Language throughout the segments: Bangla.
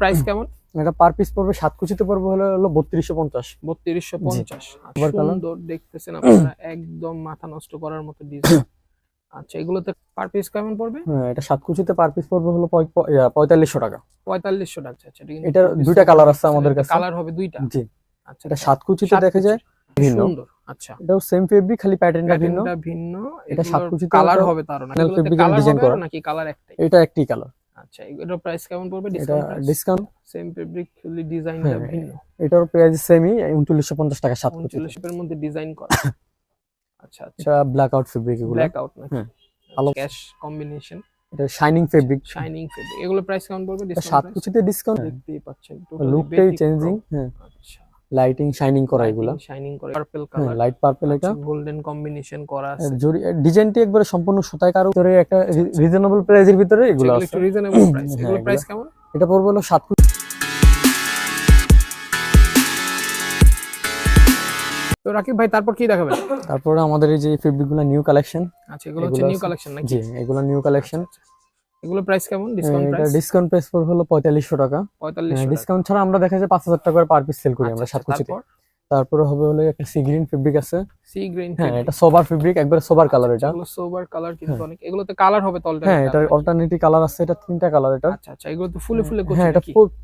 প্রাইস কেমন? এটা পার পিস পড়বে সাত কুচিতে পড়বে হলো হলো বত্রিশশো পঞ্চাশ। বত্রিশশো পঞ্চাশ। সুন্দর দেখতেছেন আপনারা একদম মাথা নষ্ট করার মতো ডিজাইন আচ্ছা এগুলোতে পার পিস কেমন পড়বে? হ্যাঁ এটা সাত কুচিতে পার পিস পড়বে হলো পঁয়তাল্লিশশো টাকা। পঁয়তাল্লিশশো টাকা আচ্ছা এটার দুইটা কালার আছে আমাদের কাছে। কালার হবে দুইটা? জি। আচ্ছা এটা সাত কুচিতে দেখা যায় ভিন্ন। সুন্দর আচ্ছা। এটাও সেম ফেব্রিক খালি প্যাটার্নটা ভিন্ন। ভিন্ন এটা সাত কুচিতে কালার হবে তার না কালার হবে করা। নাকি কালার একটাই? এটা একটি কালার আচ্ছা এটার প্রাইস কেমন পড়বে? এটা ডিসকাউন্ট সেম ফেব্রিক খালি ডিজাইনটা হ্যাঁ, ভিন্ন এটার প্রাইস সেমই উনচল্লিশশো পঞ্চাশ টাকা সাত কুচিতে উনচল্লিশ এর মধ্যে ডিজাইন করা। আচ্ছা আচ্ছা। এটা ব্ল্যাক আউট ফেব্রিক এগুলো। ব্ল্যাক আউট না হ্যাঁ, আলো- ক্যাশ কম্বিনেশন এটা শাইনিং ফেব্রিক শাইনিং ফেব্রিক এগুলো প্রাইস কেমন পড়বে? সাত ডিসকাউন্ট কুচিতে ডিসকাউন্ট দেখতেই পাচ্ছেন লুকটাই চেঞ্জিং হ্যাঁ। আচ্ছা। লাইটিং শাইনিং করা এগুলা। শাইনিং করা পার্পল হ্যাঁ কালার লাইট পার্পল এটা। গোল্ডেন কম্বিনেশন করা আছে। জরি ডিজাইনটি একবারে সম্পূর্ণ সুতায় কারও ভিতরে একটা রিজনেবল প্রাইসের ভিতরে এগুলো আছে। একটু রিজনেবল প্রাইস হ্যাঁ, এগুলো প্রাইস কেমন? এটা পড়বে হলো সাত কুচি তো রাকিব ভাই তারপর কি দেখাবেন? তারপর আমাদের এই যে ফেব্রিকগুলো নিউ কালেকশন আচ্ছা এগুলো হচ্ছে নিউ কালেকশন নাকি? জি এগুলো নিউ কালেকশন আচ্ছা, এগুলো প্রাইস কেমন? ডিসকাউন্ট এটা প্রাইস ডিসকাউন্ট প্রাইস পড়বে হলো পঁয়তাল্লিশশো টাকা। পঁয়তাল্লিশ ডিসকাউন্ট ছাড়া আমরা দেখা যায় পাঁচ হাজার টাকা করে পার পিস সেল করি আমরা সাত কুচিতে। আচ্ছা, তারপর? তারপরে হবে হলো একটা সি গ্রিন ফেব্রিক আছে। সি গ্রিন হ্যাঁ এটা সোবার ফেব্রিক একবার সোবার কালার এটা। এগুলো সোবার কালার কিন্তু অনেক এগুলোতে কালার হবে তো হ্যাঁ এটা। অল্টারনেটিভ কালার আছে এটা তিনটা কালার এটা। আচ্ছা আচ্ছা এগুলো তো ফুলে ফুলে করছে হ্যাঁ এটা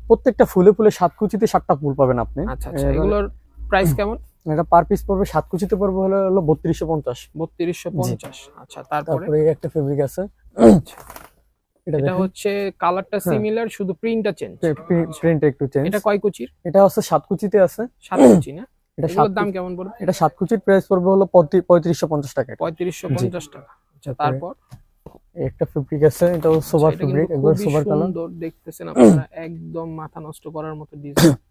প্রত্যেকটা ফুলে ফুলে সাত কুচিতে সাতটা ফুল পাবেন আপনি। আচ্ছা আচ্ছা এগুলোর প্রাইস কেমন? এটা পার পিস পড়বে সাত কুচিতে পড়বে হলো হলো বত্রিশশো পঞ্চাশ। বত্রিশশো পঞ্চাশ। আচ্ছা তারপরে? তারপরে একটা ফেব্রিক আছে। এটা হচ্ছে কালারটা সিমিলার শুধু প্রিন্টটা চেঞ্জ প্রিন্ট একটু চেঞ্জ এটা কয় কুচির? এটা হচ্ছে সাত কুচিতে আছে। সাত কুচি না? এটা সাত দাম কেমন পড়বে? এটা সাত কুচির প্রাইস পড়বে হলো পঁয়ত্রি- পঁয়ত্রিশশো পঞ্চাশ টাকা। পঁয়ত্রিশশো। পঞ্চাশ টাকা। আচ্ছা তারপর? একটা ফেব্রিক আছে এটা ফেব্রিক কিন্তু একবার খুবই কালার সুন্দর দেখতেছেন আপনারা একদম মাথা নষ্ট করার মতো ডিজাইন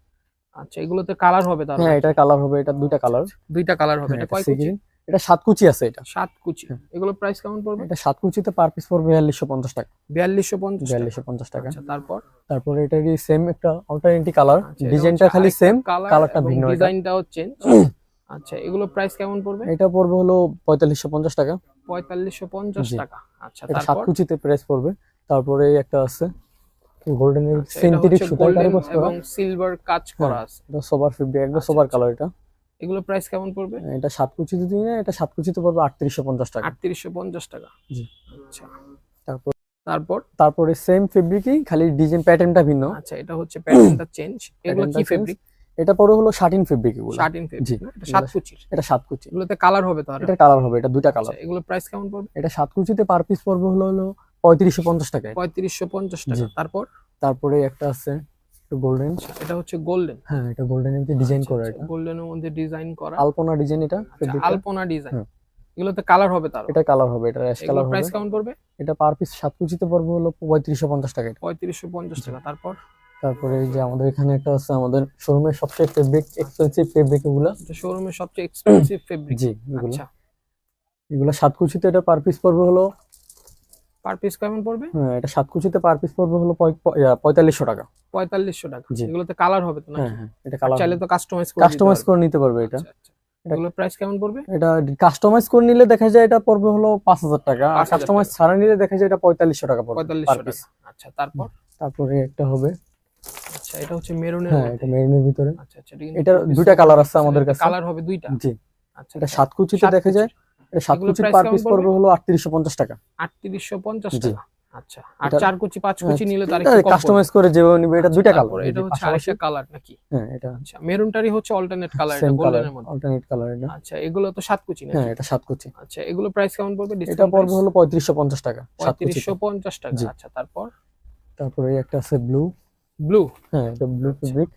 আচ্ছা এগুলোতে কালার হবে তার হ্যাঁ এটা কালার হবে এটা দুইটা কালার দুইটা কালার হবে এটা কয় কুচি? এটা সাত কুচি আছে এটা। সাত কুচি। এগুলো প্রাইস কেমন পড়বে? এটা সাত কুচিতে পার পিস পড়বে বিয়াল্লিশশো পঞ্চাশ টাকা। বিয়াল্লিশশো পঞ্চাশ বিয়াল্লিশশো পঞ্চাশ টাকা। আচ্ছা তারপর? তারপরে এটা কি সেম একটা অল্টারনেটিভ কালার আচ্ছা, ডিজাইনটা খালি সেম কালার কালারটা ভিন্ন এটা। ডিজাইনটাও চেঞ্জ আচ্ছা এগুলো প্রাইস কেমন পড়বে? এটা পড়বে হলো পঁয়তাল্লিশশো পঞ্চাশ টাকা। পঁয়তাল্লিশশো পঞ্চাশ টাকা। আচ্ছা এটা সাত কুচিতে প্রাইস পড়বে। তারপরে একটা আছে গোল্ডেন আচ্ছা, সিনথেটিক সুতার golden করা এবং সিলভার কাজ করা আছে। এটা সোবার একবার আচ্ছা, সোবার আচ্ছা। কালার এটা। এগুলো প্রাইস কেমন পড়বে? এটা সাত কুচিতে দিই না এটা সাত কুচিতে পড়বে আটত্রিশশো পঞ্চাশ টাকা। আটত্রিশশো পঞ্চাশ টাকা। জি। আচ্ছা। তারপর তারপর? তারপরে সেম ফেব্রিকই খালি ডিজাইন প্যাটার্নটা ভিন্ন। আচ্ছা এটা হচ্ছে প্যাটার্নটা চেঞ্জ এগুলো কি ফেব্রিক এটা পরে হলো শার্টিন ফেব্রিক এগুলো শার্টিন জি। ফেব্রিক এটা সাত কুচির। এটা সাত কুচি। এগুলোতে কালার হবে তো আর? এটা কালার হবে এটা দুইটা কালার আচ্ছা, এগুলো প্রাইস কেমন পড়বে? এটা সাত কুচিতে পার পিস পড়বে হলো হলো পঁয়ত্রিশশো পঞ্চাশ টাকা। পঁয়ত্রিশশো পঞ্চাশ টাকা। তারপর? তারপরে একটা আছে গোল্ডেন আচ্ছা, এটা হচ্ছে গোল্ডেন হ্যাঁ এটা গোল্ডেন এর ডিজাইন করা এটা। গোল্ডেনের মধ্যে ডিজাইন করা। আলপনা ডিজাইন এটা আচ্ছা, আলপনা ডিজাইন হুম। এগুলোতে কালার হবে তার। এটা কালার হবে এটা অ্যাশ কালার হবে। প্রাইস কেমন পড়বে? এটা পার পিস সাত কুচিতে পড়বে হলো পঁয়ত্রিশশো পঞ্চাশ টাকা এটা। পঁয়ত্রিশশো পঞ্চাশ টাকা। তারপর? তারপরে এই যে আমাদের এখানে একটা আছে আমাদের শোরুমের সবচেয়ে ফেব্রিক এক্সপেন্সিভ ফেব্রিক এগুলা। এটা শোরুমের সবচেয়ে এক্সপেন্সিভ ফেব্রিক জি এগুলো। আচ্ছা। এগুলো সাত কুচিতে এটা পার পিস পড়বে হলো পার পিস কেমন পড়বে? হ্যাঁ এটা সাত কুচিতে পার পিস পড়বে হলো পঁয়- প- ইয়া, পঁয়তাল্লিশশো টাকা। পঁয়তাল্লিশশো টাকা। এগুলোতে কালার হবে তো না হ্যাঁ হ্যাঁ এটা কালার চাইলে তো কাস্টমাইজ করে কাস্টমাইজ করে নিতে পারবে এটা। আচ্ছা, আচ্ছা। এগুলোর প্রাইস কেমন পড়বে? এটা কাস্টমাইজ করে নিলে দেখা যায় এটা পড়বে হলো পাঁচ হাজার টাকা। আর 5,000 কাস্টমাইজ ছাড়া নিলে দেখা যায় এটা পঁয়তাল্লিশশো টাকা পড়বে পঁয়তাল্লিশশো। টাকা। আচ্ছা তারপর? তারপরে একটা হবে। আচ্ছা এটা হচ্ছে মেরুনের হ্যাঁ এটা মেরিনের ভিতরে। আচ্ছা আচ্ছা এটার দুইটা কালার আছে আমাদের কাছে। কালার হবে দুইটা? জি। আচ্ছা এটা সাত কুচিতে দেখা যায়। এটা সাত এগুলোর পার পিস পড়বে? হলো আটত্রিশশো পঞ্চাশ টাকা। আটত্রিশশো পঞ্চাশ। টাকা। আচ্ছা আর চার কুচি পাঁচ কুচি নিলে তার কাস্টমাইজ করে যেভাবে নিবে এটা দুইটা তারপরে কালার এটা হচ্ছে আরেকটা কালার নাকি? হ্যাঁ এটা আচ্ছা মেরুনটারই হচ্ছে অল্টারনেট কালার এটা সেম গোল্ডেনের মধ্যে? অল্টারনেট কালার এটা। আচ্ছা এগুলো তো সাত কুচি না হ্যাঁ এটা সাত কুচি। আচ্ছা এগুলো প্রাইস কেমন পড়বে? এটা পড়বে হলো পঁয়ত্রিশশো পঞ্চাশ টাকা টাকা আচ্ছা তারপর? তারপরে একটা আছে ব্লু ব্লু হ্যাঁ এটা ব্লু ফেব্রিক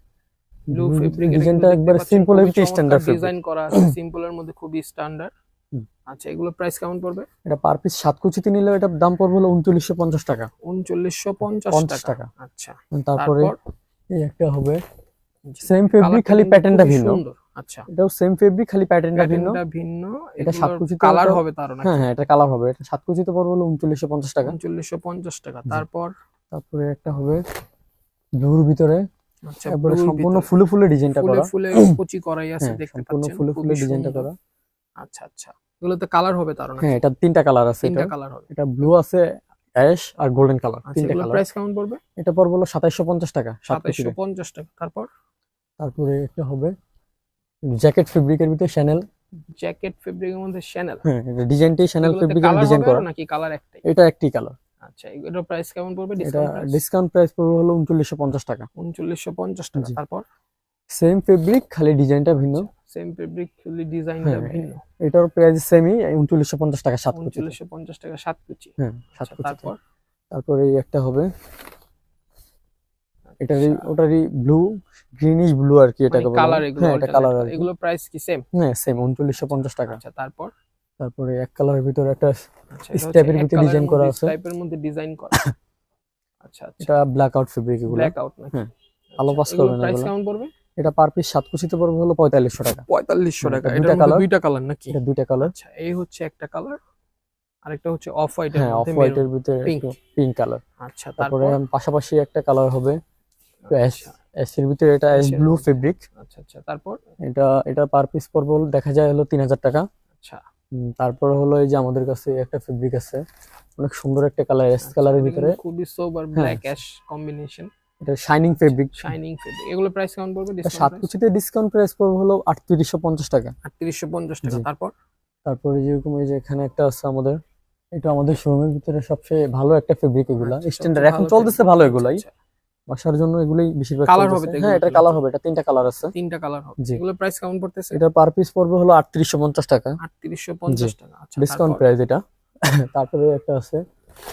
ব্লু ফেব্রিক ডিজাইনটা একবার সিম্পল একটি স্ট্যান্ডার্ড ডিজাইন করা আছে সিম্পলের মধ্যে খুবই স্ট্যান্ডার্ড। আচ্ছা এগুলো প্রাইস কেমন পড়বে? এটা পার পিস সাত কুচিতে নিলে এটার দাম পড়বে হলো উনচল্লিশশো পঞ্চাশ টাকা। উনচল্লিশশো পঞ্চাশ টাকা। আচ্ছা তারপরে এই একটা হবে সেম ফেব্রিক খালি প্যাটার্নটা ভিন্ন। আচ্ছা। এটাও সেম ফেব্রিক খালি প্যাটার্নটা ভিন্ন। ভিন্ন। এটা সাত কুচিতে কালার হবে তারও না হ্যাঁ হ্যাঁ এটা কালার হবে। এটা সাত কুচিতে পড়বে হলো উনচল্লিশশো পঞ্চাশ টাকা। উনচল্লিশশো পঞ্চাশ টাকা। তারপর? তারপরে একটা হবে ব্লুর ভিতরে। আচ্ছা সম্পূর্ণ। ফুলে ফুলে ডিজাইনটা করা। ফুলে ফুলে কুচি করাই আছে হ্যাঁ দেখতে সম্পূর্ণ পাচ্ছেন। ফুলে ফুলে ডিজাইনটা করা। আচ্ছা আচ্ছা। এগুলোতে কালার হবে তারও না হ্যাঁ এটা তিনটা কালার আছে তিনটা কালার হবে। এটা ব্লু আছে অ্যাশ আর গোল্ডেন কালার আচ্ছা তিনটা কালার প্রাইস কেমন পড়বে? এটা পড়বে হলো সাতাইশশো পঞ্চাশ টাকা সাত সাতাইশশো কুচিতে পঞ্চাশ টাকা। তারপর? তারপরে একটা হবে জ্যাকেট ফেব্রিকের ভিতরে শ্যানেল জ্যাকেট ফেব্রিকের মধ্যে শ্যানেল হ্যাঁ এটা ডিজাইনটাই শ্যানেল ফেব্রিকের ডিজাইন করা। নাকি কালার একটাই? এটা একটি কালার আচ্ছা এটার প্রাইস কেমন পড়বে? এটা ডিসকাউন্ট প্রাইস ডিসকাউন্ট প্রাইস পড়বে হলো উনচল্লিশশো পঞ্চাশ টাকা। উনচল্লিশশো পঞ্চাশ টাকা। তারপর? সেম ফেব্রিক খালি ডিজাইনটা ভিন্ন। সেম ফেব্রিক খালি ডিজাইনটা হ্যাঁ, ভিন্ন এটার প্রাইস সেমই উনচল্লিশশো পঞ্চাশ টাকা সাত কুচি উনচল্লিশশো পঞ্চাশ টাকা সাত কুচি। হ্যাঁ সাত আচ্ছা, কুচি তারপর? তারপরে এই একটা হবে। এটারই আচ্ছা, ওটারই ব্লু গ্রিনিশ ব্লু আর কি এটাকে বলে। কালার এগুলো হ্যাঁ এটা কালার এগুলো প্রাইস কি। সেম হ্যাঁ সেম উনচল্লিশশো পঞ্চাশ টাকা। আচ্ছা তারপর? তারপরে এক কালারের ভিতরে একটা আচ্ছা এর ভিতরে design করা আছে। টাইপের মধ্যে ডিজাইন করা। আচ্ছা আচ্ছা। এটা ব্ল্যাক আউট ফেব্রিক এগুলো। ব্ল্যাক আউট হ্যাঁ, আলো পাস করবে না প্রাইস কেমন পড়বে? এটা পার পিস সাত কুচিতে পড়বে হলো পঁয়তাল্লিশশো টাকা। পঁয়তাল্লিশশো টাকা। এটা এটার দুইটা কালার নাকি? এটা দুইটা কালার আচ্ছা এই হচ্ছে একটা কালার আরেকটা হচ্ছে অফ হোয়াইটের হ্যাঁ অফ মধ্যে হোয়াইটের ভিতরে। পিঙ্ক কালার আচ্ছা তারপরে পাশাপাশি একটা কালার হবে অ্যাশ আচ্ছা অ্যাশের ভিতরে এটা অ্যাশ ব্লু ফেব্রিক আচ্ছা আচ্ছা তারপর? এটা এটা পার পিস পড়বে হলো দেখা যায় হলো তিন হাজার টাকা। আচ্ছা। তারপরে হলো এই যে আমাদের কাছে একটা ফেব্রিক আছে। অনেক সুন্দর একটা কালার অ্যাশ কালারের ভিতরে। খুবই সোবার। ব্ল্যাক অ্যাশ কম্বিনেশন এটা শাইনিং ফেব্রিক শাইনিং ফেব্রিক এগুলো প্রাইস কেমন পড়বে? সাত কুচিতে ডিসকাউন্ট প্রাইস পড়বে হলো আটত্রিশশো পঞ্চাশ টাকা। 3850 টাকা। জি। তারপর? তারপরে যেরকম এই যে এখানে একটা আছে আমাদের এটা আমাদের শোরুমের ভিতরে সবচেয়ে ভালো একটা ফেব্রিক এগুলা। আচ্ছা, স্ট্যান্ডার্ড এখন চলতেছে ভালো এগুলাই। আচ্ছা, বাসার জন্য এগুলোই বেশিরভাগ চলতেছে। হবে হ্যাঁ এটা কালার হবে এটা তিনটা কালার আছে। তিনটা কালার হবে। এগুলো প্রাইস কেমন পড়তেছে? এটা পার পিস পড়বে হলো আটত্রিশশো পঞ্চাশ টাকা। 3850 টাকা। আচ্ছা ডিসকাউন্ট প্রাইস এটা। তারপরে একটা আছে।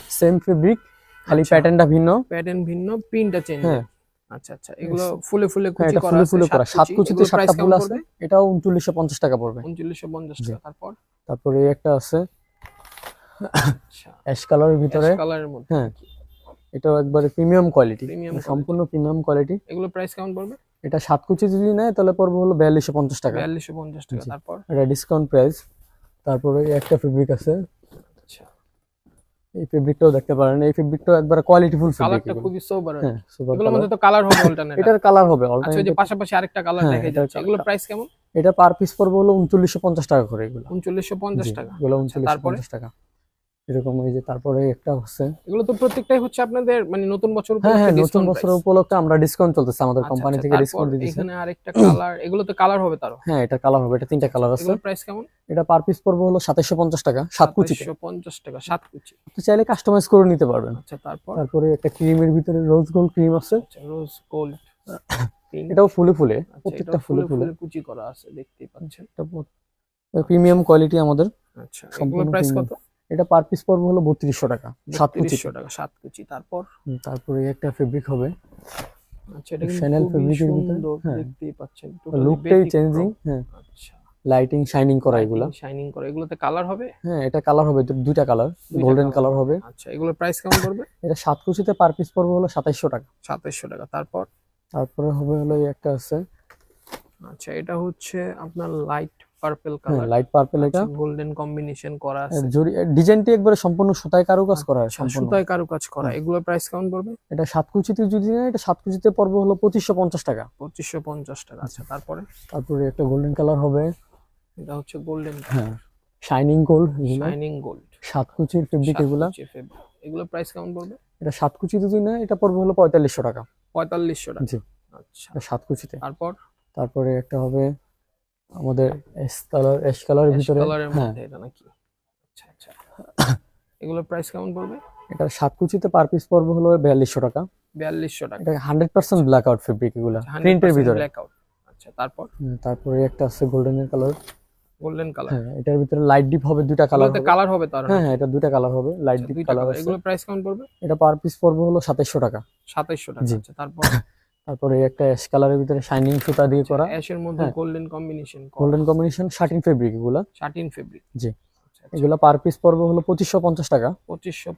সেম ফেব্রিক খালি আচ্ছা। প্যাটার্নটা ভিন্ন। প্যাটার্ন ভিন্ন প্রিন্টটা চেঞ্জ হ্যাঁ। আচ্ছা আচ্ছা। এগুলো ফুলে ফুলে হ্যাঁ কুচি করা ফুলে ফুলে করা। সাত কুচিতে সাতটা ফুল আছে এটাও উনচল্লিশশো পঞ্চাশ টাকা পড়বে। 3950 টাকা। তারপর? তারপরে একটা আছে। আচ্ছা। অ্যাশ কালারের ভিতরে। কালারের মধ্যে। হ্যাঁ। এটাও একবারে প্রিমিয়াম কোয়ালিটি Premium সম্পূর্ণ প্রিমিয়াম কোয়ালিটি এগুলো প্রাইস কেমন পড়বে? এটা সাত কুচি যদি নেয় তাহলে পড়বে হলো বিয়াল্লিশশো পঞ্চাশ টাকা। 4250 টাকা। তারপর? এটা ডিসকাউন্ট প্রাইস তারপরে একটা ফেব্রিক আছে। আচ্ছা এই ফেব্রিকটাও দেখতে পারেন। এই ফেব্রিকটাও একবার কোয়ালিটিফুল ফেব্রিক কালারটা খুবই সোবার হ্যাঁ এগুলোর মধ্যে তো কালার হবে অল্টারনেট এটার কালার হবে আচ্ছা এই যে পাশাপাশি আরেকটা কালার দেখাই দেখা এটার যাচ্ছে এগুলোর প্রাইস কেমন? এটা পার পিস পড়বে হলো উনচল্লিশশো পঞ্চাশ টাকা করে এগুলো। 3950 টাকা। এগুলো উনচল্লিশশো তারপরে? পঞ্চাশ টাকা। এরকম এই যে তারপরে একটা হচ্ছে এগুলো তো প্রত্যেকটাই হচ্ছে আপনাদের মানে নতুন বছর হ্যাঁ হ্যাঁ নতুন price। উপলক্ষে আমরা ডিসকাউন্ট চলতেছে আমাদের আচ্ছা, কোম্পানি আচ্ছা, থেকে তারপর ডিসকাউন্ট দিতেছে। এখানে আরেকটা কালার এগুলো তো কালার হবে তারও। হ্যাঁ এটা কালার হবে এটা তিনটা কালার আছে। প্রাইস কেমন? এটা পার পিস পড়বে হলো সাতাশশো পঞ্চাশ টাকা সাত কুচিতে। 2750 টাকা সাত কুচি। আপনি চাইলে কাস্টমাইজ করে নিতে পারবেন। আচ্ছা তারপর? তারপরে একটা ক্রিমের ভিতরে রোজ গোল্ড ক্রিম আছে। আচ্ছা রোজ গোল্ড এটাও ফুলে ফুলে আচ্ছা, প্রত্যেকটা ফুলে ফুলে কুচি করা আছে দেখতেই পাচ্ছেন। এটা প্রিমিয়াম কোয়ালিটি আমাদের আচ্ছা সম্পূর্ণ প্রাইস কত? এটা পার পিস পড়বে হলো বত্রিশশো টাকা সাত কুচি। 3200 টাকা সাত কুচি। তারপর? তারপরে একটা ফেব্রিক হবে। আচ্ছা এটা fabric এর ভিতরে, হ্যাঁ। দেখতেই পাচ্ছেন। লুকটাই চেঞ্জিং হ্যাঁ। আচ্ছা। লাইটিং শাইনিং করা এগুলা। শাইনিং করে। এগুলোতে কালার হবে? হ্যাঁ এটা কালার হবে দুইটা কালার গোল্ডেন কালার হবে। আচ্ছা এগুলোর প্রাইস কেমন পড়বে? এটা সাত কুচিতে পার পিস পড়বে হলো সাতাইশশো টাকা। 2700 টাকা। তারপর? তারপরে হবে হলো এই একটা আছে। আচ্ছা এটা হচ্ছে আপনার লাইট পার্পল হ্যাঁ কালার লাইট পার্পল এটা। গোল্ডেন কম্বিনেশন করা আছে। জরি ডিজাইনটি একবারে সম্পূর্ণ সুতায় কারুকাজ করা আচ্ছা, সম্পূর্ণ। সুতায় কারুকাজ করা। হ্যাঁ। এগুলোর প্রাইস কেমন পড়বে? এটা সাত কুচিতে যদি নেয় এটা সাত কুচিতে পড়বে হলো পঁচিশশো পঞ্চাশ টাকা। পঁচিশশো পঞ্চাশ টাকা আচ্ছা তারপরে? তারপরে একটা গোল্ডেন কালার হবে। এটা হচ্ছে গোল্ডেন হ্যাঁ শাইনিং গোল্ড শাইনিং গোল্ড সাত কুচির ফেব্রিক এগুলা। এগুলো প্রাইস কেমন পড়বে? এটা সাত কুচি যদি নেয় এটা পড়বে হলো পঁয়তাল্লিশশো টাকা। পঁয়তাল্লিশশো টাকা। জি। আচ্ছা। সাত কুচিতে। তারপর? তারপরে একটা হবে আমাদের এস কালার এস কালারের ভিতরে কালারের হ্যাঁ। মধ্যে এটা নাকি? আচ্ছা আচ্ছা। এগুলোর প্রাইস কেমন পড়বে? এটা সাত কুচিতে পার পিস পড়বে হলো বিয়াল্লিশশো টাকা। বিয়াল্লিশশো টাকা। এটা hundred percent black out fabric এগুলা প্রিন্টের ভিতরে। ব্ল্যাক আউট আচ্ছা তারপর? তারপরে একটা আছে গোল্ডেনের কালার গোল্ডেন কালার হ্যাঁ এটার ভিতরে লাইট ডিপ হবে দুইটা কালার এগুলোতে কালার হবে তার হ্যাঁ হ্যাঁ এটা দুইটা কালার হবে লাইট ডিপ কালার এগুলো প্রাইস কেমন পড়বে? এটা পার পিস পড়বে হলো সাতাইশশো টাকা। সাতাইশশো টাকা আচ্ছা তারপর? তারপরে একটা অ্যাশ কালারের ভিতরে শাইনিং সুতা দিয়ে করা। অ্যাশের মধ্যে। Golden combination golden combination satin fabric এগুলো। শার্টিন ফেব্রিক জি। এগুলো এগুলা পার পিস পড়বে হলো পঁচিশশো পঞ্চাশ টাকা। পঁচিশশো